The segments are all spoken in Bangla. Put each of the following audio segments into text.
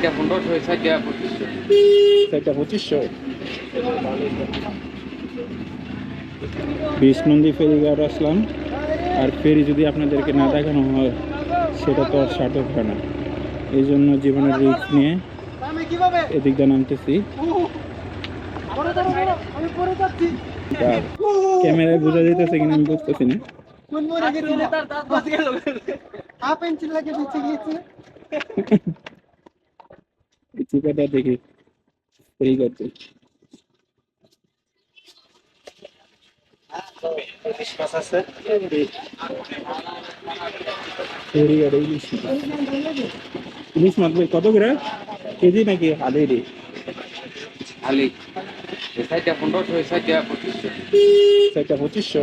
সাইডটা পনেরোশো সাইডটা পঁচিশশো সেটা পঁচিশশো বিশ নন্দী ফেরিঘাট আসলাম। আর ফেরি যদি আপনাদেরকে না দেখানো হয় সেটা তো আর সার্থক হয় না। এই জন্য জীবনের রিস্ক নিয়ে এদিক দিয়ে নামতেছি। ক্যামেরায় বোঝা যেতেছে কিনা আমি বুঝতেছি না। কোন মরে গেছিল? তার দাঁত বাজ গেল হাফ ইঞ্চি লাগে বেঁচে গিয়েছে এই চিপাটা দেখি ফেরিঘাট ফেরিঘাট ইলিশ মাছ। ভাই কত করে? কেজি নাকি হালি রে? এই সাইডটা পনেরোশো সাইডটা পঁচিশশো। পঁচিশশো।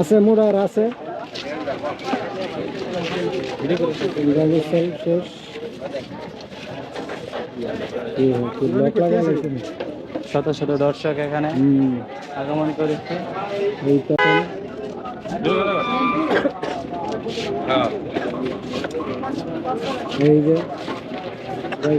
আছে মোড়ার আছে শেষ। শত শত দর্শক এখানে আগমন করেছে এই যে গাড়ি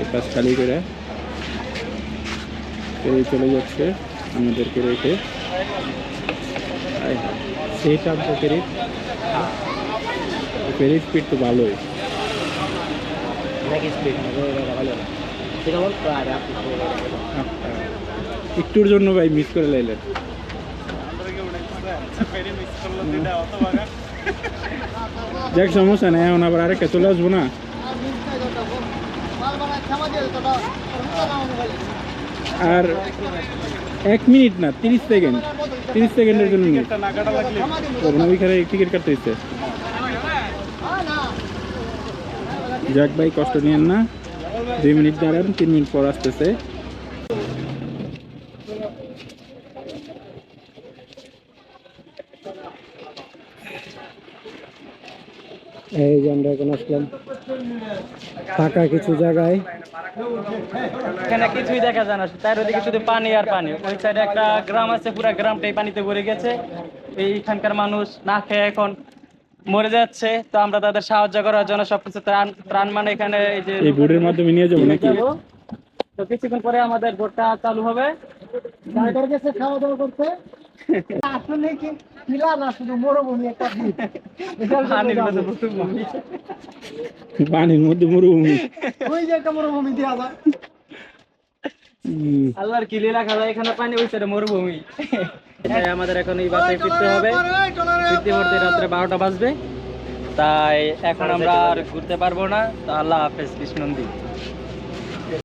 এই পাশ খালি করে ফেরি চলে যাচ্ছে আমাদেরকে রেখে। সেই ফেরি ফেরি স্পিড তো ভালোই। একটুর জন্য ভাই মিস করে লাইলেন। যাক সমস্যা নেই এখন আবার আরেকটা চলে আসব না? আর এক মিনিট না, তিরিশ সেকেন্ড। তিরিশ সেকেন্ডের জন্য টিকিট কাটতে দিচ্ছে যাক ভাই, কষ্ট নিয়েন না। দুই মিনিট দাঁড়ান, তিন মিনিট পর আসতেছে। এই যে আমরা এখন আসলাম। ফাঁকা কিছু জায়গায়। এখানে কিছুই দেখা যায় না তার ওদিকে শুধু পানি আর পানি। ওই সাইডে একটা গ্রাম আছে পুরো গ্রামটাই পানিতে ভরে গেছে। এইখানকার মানুষ না খেয়ে এখন মরে যাচ্ছে। তো আমরা তাদের সাহায্য করার জন্য সবকিছু ত্রাণ ত্রাণ মানে এখানে এই যে এই বোর্ডের মাধ্যমে নিয়ে যাব নাকি? তো কিছুক্ষণ পরে আমাদের বোটটা চালু হবে। ড্রাইভার গেছে খাওয়া দাওয়া করতে। আসলে কি? টিলা না শুধু মরুভূমি একটা পানির মধ্যে মরুভূমি। ওই যে একটা মরুভূমি দেওয়া যায়। আল্লাহর কি লীলা খেলা এখানে পানি ওই সাইডে মরুভূমি। তাই আমাদের এখন এই বাসে ফিরতে হবে। ফিরতে ফিরতে রাত্রে বারোটা বাজবে। তাই এখন আমরা আর ঘুরতে পারব না। তো আল্লাহ হাফেজ কৃষ্ণন্দী।